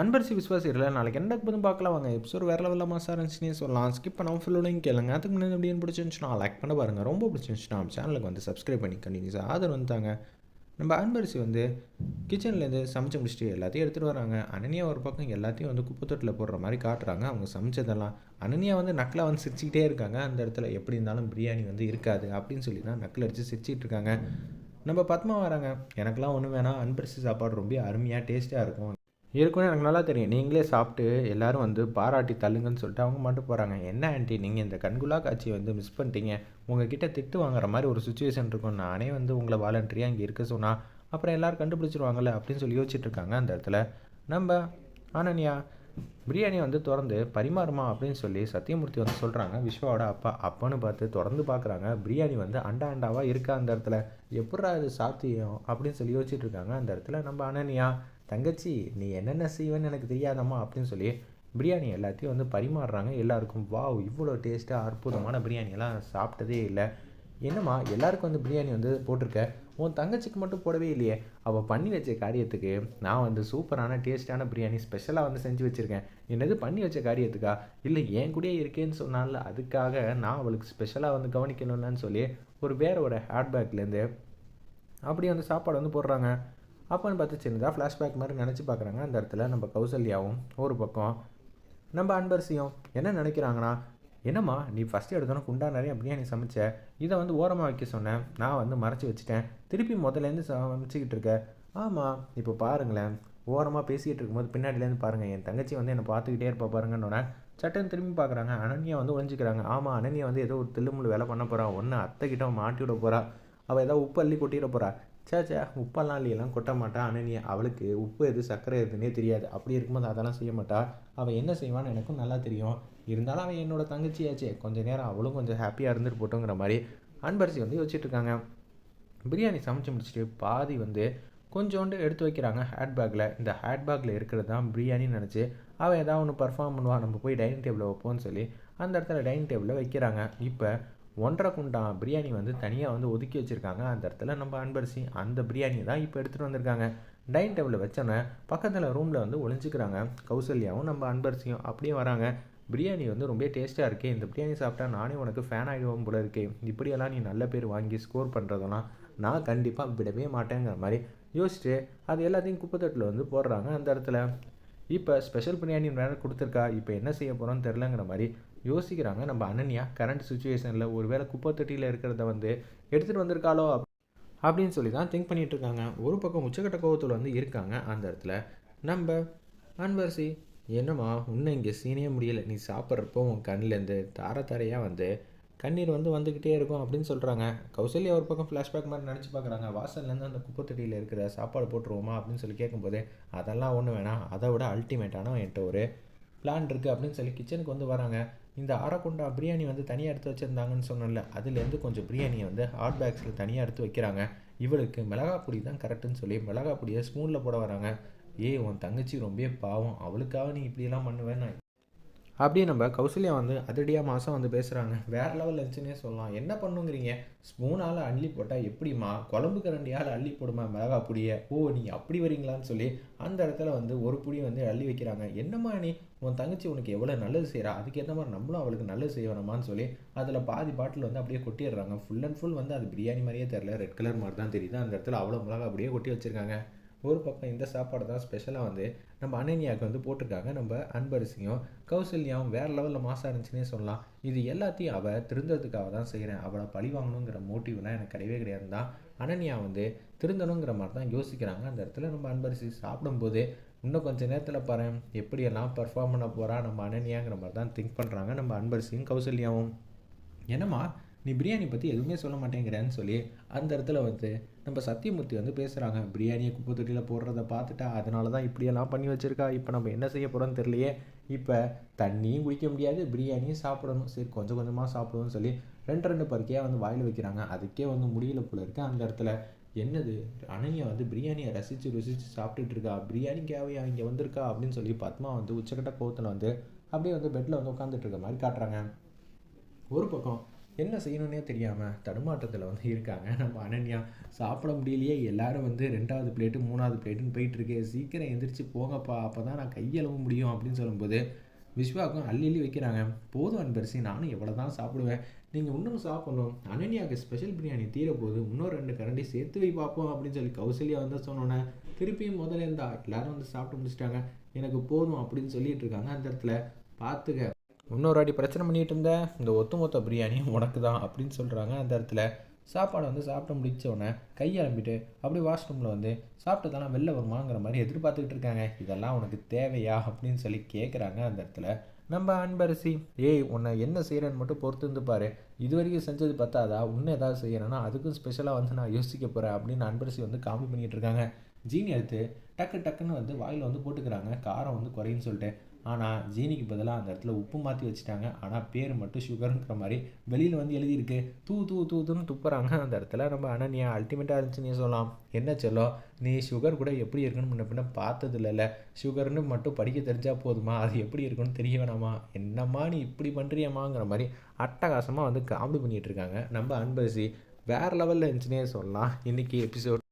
அன்பரிசி விஸ்வாசியில் நாளைக்கு என்ன புதும் பார்க்கலாம் வாங்க எபிசோட் வேறு லெவலில் மாசாக இருந்துச்சுனே சொல்லலாம். ஸ்கிப் பண்ணாமல் ஃபுல்லோடையும் கேளுங்க. அதுக்கு முன்னாடி எப்படி பிடிச்சிருந்துச்சுன்னா லைக் பண்ண பாருங்கள் ரொம்ப பிடிச்சிருந்துச்சுன்னா சேனலுக்கு வந்து சப்ஸ்கிரைப் பண்ணி கண்டினியூஸாக ஆதரவு வந்துட்டாங்க நம்ம அன்பரிசி வந்து கிச்சன்லேருந்து சமைச்சு முடிச்சுட்டு எல்லாத்தையும் எடுத்துகிட்டு வராங்க. அனனியா ஒரு பக்கம் எல்லாத்தையும் வந்து குப்பை தொட்டில் போடுற மாதிரி காட்டுறாங்க. அவங்க சமைச்சதெல்லாம் அனனியா வந்து நக்கலாக வந்து சிரிச்சுக்கிட்டே இருக்காங்க. அந்த இடத்துல எப்படி இருந்தாலும் பிரியாணி வந்து இருக்காது அப்படின்னு சொல்லி தான் நக்கில் அடித்து சிரிச்சிட்டு இருக்காங்க. நம்ம பத்மா வராங்க. எனக்கெல்லாம் ஒன்றும் வேணாம். அன்பரிசி சாப்பாடு ரொம்ப அருமையாக டேஸ்ட்டாக இருக்கும். இருக்குன்னு எனக்கு நல்லா தெரியும். நீங்களே சாப்பிட்டு எல்லாரும் வந்து பாராட்டி தள்ளுங்கன்னு சொல்லிட்டு அவங்க மட்டும் போகிறாங்க என்ன ஆண்டி நீங்கள் இந்த கண்குலா காட்சியை வந்து மிஸ் பண்ணிட்டீங்க. உங்ககிட்ட திட்டு வாங்குற மாதிரி ஒரு சுச்சுவேஷன் இருக்கும். நானே வந்து உங்களை வாலண்டரியாக இங்கே இருக்க சொன்னால் அப்புறம் எல்லோரும் கண்டுபிடிச்சிருவாங்கள்ல அப்படின்னு சொல்லி யோசிச்சுட்ருக்காங்க அந்த இடத்துல. நம்ம ஆனனியா பிரியாணி வந்து திறந்து பரிமாறுமா அப்படின்னு சொல்லி சத்தியமூர்த்தி வந்து சொல்கிறாங்க விஸ்வாவோட அப்பா அப்பான்னு பார்த்து திறந்து பார்க்குறாங்க. பிரியாணி வந்து அண்டா அண்டாவாக இருக்கா அந்த இடத்துல? எப்படா இது சாத்தியம் அப்படின்னு சொல்லி யோசிச்சுட்டு இருக்காங்க அந்த இடத்துல நம்ம அனனியா தங்கச்சி நீ என்னென்ன செய்வேன்னு எனக்கு தெரியாதம்மா அப்படின்னு சொல்லி பிரியாணி எல்லாத்தையும் வந்து பரிமாறுறாங்க. எல்லாருக்கும் வாவ் இவ்வளோ டேஸ்ட்டாக அற்புதமான பிரியாணியெல்லாம் சாப்பிட்டதே இல்லை. என்னம்மா எல்லாருக்கும் வந்து பிரியாணி வந்து போட்டிருக்க. உன் தங்கச்சிக்கு மட்டும் போடவே இல்லையே. அவள் பண்ணி வச்ச காரியத்துக்கு நான் வந்து சூப்பரான டேஸ்ட்டான பிரியாணி ஸ்பெஷலாக வந்து செஞ்சு வச்சுருக்கேன். என்னது பண்ணி வச்ச காரியத்துக்கா? இல்லை என் கூடயே இருக்கேன்னு சொன்னால அதுக்காக நான் அவளுக்கு ஸ்பெஷலாக வந்து கவனிக்கணும்லன்னு சொல்லி ஒரு வேற ஒரு ஹேட்பேக்லேருந்து அப்படியே வந்து சாப்பாடு வந்து போடுறாங்க. அப்போன்னு பார்த்து சின்னதாக ஃப்ளாஷ்பேக் மாதிரி நினச்சி பார்க்குறாங்க. அந்த இடத்துல நம்ம கௌசல்யாவும் ஒரு பக்கம் நம்ம அன்பரசியும் என்ன நினைக்கிறாங்கன்னா என்னம்மா நீ ஃபஸ்ட்டு எடுத்தோன்னே குண்டா நிறைய பிரியாணி சமைச்ச? இதை வந்து ஓரமாக வைக்க சொன்னேன் நான் வந்து மறைச்சி வச்சுட்டேன். திருப்பி முதல்லேருந்து சமைச்சிக்கிட்டு இருக்க. ஆமாம் இப்போ பாருங்களேன். ஓரமாக பேசிக்கிட்டு இருக்கும்போது பின்னாடிலேருந்து பாருங்கள் என் தங்கச்சி வந்து என்னை பார்த்துக்கிட்டே இருப்பா பாருங்கன்னொன்னே சட்டன் திரும்பி பார்க்குறாங்க. அனன்யா வந்து ஒழிஞ்சிக்கிறாங்க ஆமாம் அனன்யா வந்து ஏதோ ஒரு தில்லுமுள்ளு வேலை பண்ண போகிறா ஒன்று அத்தைக்கிட்ட மாட்டி விட போகிறா அவள் ஏதோ உப்பு அள்ளி கொட்டிட போகிறா சே சே உப்பெல்லாம் இல்லையெல்லாம் கொட்ட மாட்டா. நீ அவளுக்கு உப்பு எது சர்க்கரை எதுன்னே தெரியாது. அப்படி இருக்கும்போது அதெல்லாம் செய்ய மாட்டா. அவள் என்ன செய்வான்னு எனக்கும் நல்லா தெரியும். இருந்தாலும் அவன் என்னோட தங்கச்சியாச்சே. கொஞ்சம் நேரம் அவளும் கொஞ்சம் ஹாப்பியாக இருந்துட்டு போட்டோங்கிற மாதிரி அன்பரிசி வந்து வச்சுட்டு இருக்காங்க. பிரியாணி சமைச்சு முடிச்சுட்டு பாதி வந்து கொஞ்சோண்டு எடுத்து வைக்கிறாங்க ஹேட்பேக்கில் இந்த ஹேட்பேக்கில் இருக்கிறது தான் பிரியாணின்னு நினச்சி அவள் ஏதாவது ஒன்று பர்ஃபார்ம் பண்ணுவாள் நம்ம போய் டைனிங் டேபிளில் வைப்போம்னு சொல்லி அந்த இடத்துல டைனிங் டேபிளில் வைக்கிறாங்க. இப்போ ஒன்றரை குண்டா பிரியாணி வந்து தனியாக வந்து ஒதுக்கி வச்சுருக்காங்க. அந்த இடத்துல நம்ம அன்பரிசி அந்த பிரியாணியை தான் இப்போ எடுத்துகிட்டு வந்திருக்காங்க. டைனிங் டேபிளில் வச்சோன்னே பக்கத்தில் ரூமில் வந்து ஒழிஞ்சிக்கிறாங்க கௌசல்யாவும் நம்ம அன்பரிசியும் அப்படியே வராங்க. பிரியாணி வந்து ரொம்ப டேஸ்ட்டாக இருக்கே. இந்த பிரியாணி சாப்பிட்டா நானே உனக்கு ஃபேன் ஆகிடுவோம் போல இருக்கே. இப்படியெல்லாம் நீ நல்ல பேர் வாங்கி ஸ்கோர் பண்ணுறதெல்லாம் நான் கண்டிப்பாக விடவே மாட்டேங்கிற மாதிரி யோசிச்சுட்டு அது எல்லாத்தையும் குப்பைத்தட்டில் வந்து போடுறாங்க அந்த இடத்துல. இப்போ ஸ்பெஷல் பிரியாணி வேறு கொடுத்துருக்கா. இப்போ என்ன செய்ய போகிறோன்னு தெரிலங்கிற மாதிரி யோசிக்கிறாங்க. நம்ம அனன்யா கரண்ட் சுச்சுவேஷனில் ஒரு வேளை குப்பை தொட்டியில் இருக்கிறத வந்து எடுத்துகிட்டு வந்திருக்காளோ அப்படின்னு சொல்லி தான் திங்க் பண்ணிகிட்டு இருக்காங்க ஒரு பக்கம் உச்சக்கட்ட கோபத்தில் வந்து இருக்காங்க. அந்த இடத்துல நம்ம அன்பரசி என்னம்மா இன்னும் இங்கே சீனே முடியலை. நீ சாப்பிட்றப்போ உன் கண்ணிலேருந்து தார தாரையாக வந்து கண்ணீர் வந்து வந்துக்கிட்டே இருக்கும் அப்படின்னு சொல்கிறாங்க கௌசல்யா ஒரு பக்கம் ஃப்ளாஷ்பேக் மாதிரி நினச்சி பார்க்குறாங்க வாசல்லேருந்து அந்த குப்பத்தொட்டியில் இருக்கிற சாப்பாடு போட்டுருவோமா அப்படின்னு சொல்லி கேட்கும்போது அதெல்லாம் ஒன்று வேணாம். அதை விட அல்டிமேட்டான என்கிட்ட ஒரு பிளான் இருக்குது அப்படின்னு சொல்லி கிச்சனுக்கு வந்து வராங்க. இந்த அரைக்குண்டா பிரியாணி வந்து தனியாக எடுத்து வச்சுருந்தாங்கன்னு சொன்னல அதுலேருந்து கொஞ்சம் பிரியாணியை வந்து ஹாட் பேக்ஸில் தனியாக எடுத்து வைக்கிறாங்க. இவளுக்கு மிளகா பொடி தான் கரெக்டுன்னு சொல்லி மிளகா பொடியை ஸ்பூனில் போட வராங்க. ஏய் உன் தங்கச்சி ரொம்ப பாவம். அவளுக்காக நீ இப்படியெல்லாம் பண்ணுவேன்னு அப்படியே நம்ம கௌசல்யா வந்து அதிரடியாக மாதம் வந்து பேசுகிறாங்க வேறு லெவல் இருந்துச்சுன்னே சொல்லலாம். என்ன பண்ணுங்கிறீங்க? ஸ்பூனால் அள்ளி போட்டால் எப்படிம்மா? குழம்பு கரண்டியால் அள்ளி போடுமா? மிளகா பொடியை? ஓ நீ அப்படி வரீங்களான்னு சொல்லி அந்த இடத்துல வந்து ஒரு புடியை வந்து அள்ளி வைக்கிறாங்க. என்னம்மா நீ? உன் தங்கச்சி உனக்கு எவ்வளோ நல்லது செய்கிறா அதுக்கேற்ற மாதிரி நம்மளும் அவளுக்கு நல்லது செய்யணுமான்னு சொல்லி அதில் பாதி பாட்டில் வந்து அப்படியே கொட்டிடுறாங்க. ஃபுல் அண்ட் ஃபுல் வந்து அது பிரியாணி மாதிரியே தெரில ரெட் கலர் மாதிரி தான் தெரியுது. அந்த இடத்துல அவ்வளோ மிளகா அப்படியே கொட்டி வச்சுருக்காங்க. ஒரு பக்கம் இந்த சாப்பாடு தான் ஸ்பெஷலாக வந்து நம்ம அனன்யாவுக்கு வந்து போட்டிருக்காங்க. நம்ம அன்பரிசியும் கௌசல்யாவும் வேறு லெவலில் மாசாக இருந்துச்சுன்னே சொல்லலாம். இது எல்லாத்தையும் அவள் திருந்ததுக்காக தான் செய்கிறேன் அவளை பழி வாங்கணுங்கிற மோட்டிவ்லாம் எனக்கு கிடையவே கிடையாது தான். அனன்யா வந்து திருந்தணுங்கிற மாதிரி தான் யோசிக்கிறாங்க. அந்த இடத்துல நம்ம அன்பரிசி சாப்பிடும்போது இன்னும் கொஞ்சம் நேரத்தில் பாரு எப்படியெல்லாம் பர்ஃபார்ம் பண்ண போகிறா நம்ம அனன்யாங்கிற மாதிரி தான் திங்க் பண்ணுறாங்க நம்ம அன்பரிசியும் கௌசல்யாவும். என்னம்மா? நீ பிரியாணி பற்றி எதுவுமே சொல்ல மாட்டேங்கிறேன்னு சொல்லி அந்த இடத்துல வந்து நம்ம சத்தியமூர்த்தி வந்து பேசுகிறாங்க பிரியாணியை குப்பை தொட்டியில் போடுறத பார்த்துட்டா அதனால தான் இப்படியெல்லாம் பண்ணி வச்சுருக்கா. இப்போ நம்ம என்ன செய்ய போகிறோன்னு தெரியலையே. இப்போ தண்ணியும் குடிக்க முடியாது பிரியாணியும் சாப்பிடணும். சரி கொஞ்சம் கொஞ்சமாக சாப்பிடுவோம்னு சொல்லி ரெண்டு ரெண்டு பருக்கையாக வந்து வாயில் வைக்கிறாங்க. அதுக்கே வந்து முடியல போல இருக்குது அந்த இடத்துல. என்னது? அனன்யா வந்து பிரியாணியை ரசித்து ருசித்து சாப்பிட்டுட்டு இருக்கா. பிரியாணிக்காவையா இங்கே வந்திருக்கா அப்படின்னு சொல்லி பத்மா வந்து உச்சக்கட்ட கோவத்தில் வந்து அப்படியே வந்து பெட்டில் வந்து உட்காந்துட்டு இருக்க மாதிரி காட்டுறாங்க. ஒரு பக்கம் என்ன செய்யணுன்னே தெரியாமல் தடுமாற்றத்தில் வந்து இருக்காங்க. நம்ம அனன்யா சாப்பிட முடியலையே. எல்லாரும் வந்து ரெண்டாவது பிளேட்டு மூணாவது பிளேட்டுன்னு போயிட்டுருக்கு. சீக்கிரம் எந்திரிச்சு போங்கப்பா. அப்போ தான் நான் கையளவு முடியும் அப்படின்னு சொல்லும்போது விஸ்வாக்கும் அள்ளி அள்ளி வைக்கிறாங்க. போதும் அன்பரசி நானும் எவ்வளோ தான் சாப்பிடுவேன். நீங்கள் இன்னும் சாப்பிடணும். அனன்யாவுக்கு ஸ்பெஷல் பிரியாணி தீரப்போது இன்னும் ரெண்டு கரண்டி சேர்த்து வை பார்ப்போம் அப்படின்னு சொல்லி கௌசல்யா வந்து சொன்னோன்னே திருப்பியும் முதல்ல இருந்தா எல்லாரும் வந்து சாப்பிட்டு முடிச்சிட்டாங்க. எனக்கு போதும் அப்படின்னு சொல்லிட்டு இருக்காங்க அந்த இடத்துல. பார்த்துக்க இன்னொரு வாட்டி பிரச்சனை பண்ணிகிட்டு இருந்த இந்த ஒத்துமொத்த பிரியாணி உனக்கு தான் அப்படின்னு சொல்கிறாங்க அந்த இடத்துல சாப்பாடு வந்து சாப்பிட்டு முடிச்ச உடனே கையெலம்பிட்டு அப்படியே வாஷ்ரூமில் வந்து சாப்பிட்டதெல்லாம் வெளில வருமாங்கிற மாதிரி எதிர்பார்த்துக்கிட்டு இருக்காங்க. இதெல்லாம் உனக்கு தேவையா அப்படின்னு சொல்லி கேட்குறாங்க அந்த இடத்துல. நம்ம அன்பரசி ஏய் உன்னை என்ன செய்கிறேன்னு மட்டும் பொறுத்து இருந்து பாரு. இது வரைக்கும் செஞ்சது பத்தாதா? இன்னும் ஏதாவது செய்யணும்னா அதுக்கும் ஸ்பெஷலாக வந்து நான் யோசிக்க போகிறேன் அப்படின்னு அன்பரசி வந்து காமி பண்ணிகிட்டு இருக்காங்க. ஜீனி எடுத்து டக்கு டக்குன்னு வந்து வாயில் வந்து போட்டுக்கிறாங்க. காரம் வந்து குறையுன்னு சொல்லிட்டு. ஆனால் ஜீனிக்கு பதிலாக அந்த இடத்துல உப்பு மாற்றி வச்சுட்டாங்க. ஆனால் பேர் மட்டும் சுகருங்கிற மாதிரி வெளியில் வந்து எழுதியிருக்கு. தூ தூ தூ தூன்னு துப்புறாங்க. அந்த இடத்துல நம்ம அனன்யா அல்டிமேட்டாக இருந்துச்சுன்னு சொல்லலாம். என்ன சொல்லோ நீ சுகர் கூட எப்படி இருக்குன்னு முன்ன பின்ன பார்த்தது இல்லைல்ல சுகர்னு மட்டும் படிக்க தெரிஞ்சால் போதுமா? அது எப்படி இருக்குன்னு தெரிய வேணாமா? என்னம்மா நீ இப்படி பண்ணுறியம்மாங்கிற மாதிரி அட்டகாசமாக வந்து காமெடி பண்ணிகிட்டு இருக்காங்க. நம்ம அன்பரசி வேறு லெவலில் இருந்துச்சுன்னே சொல்லலாம். இன்றைக்கி எபிசோட்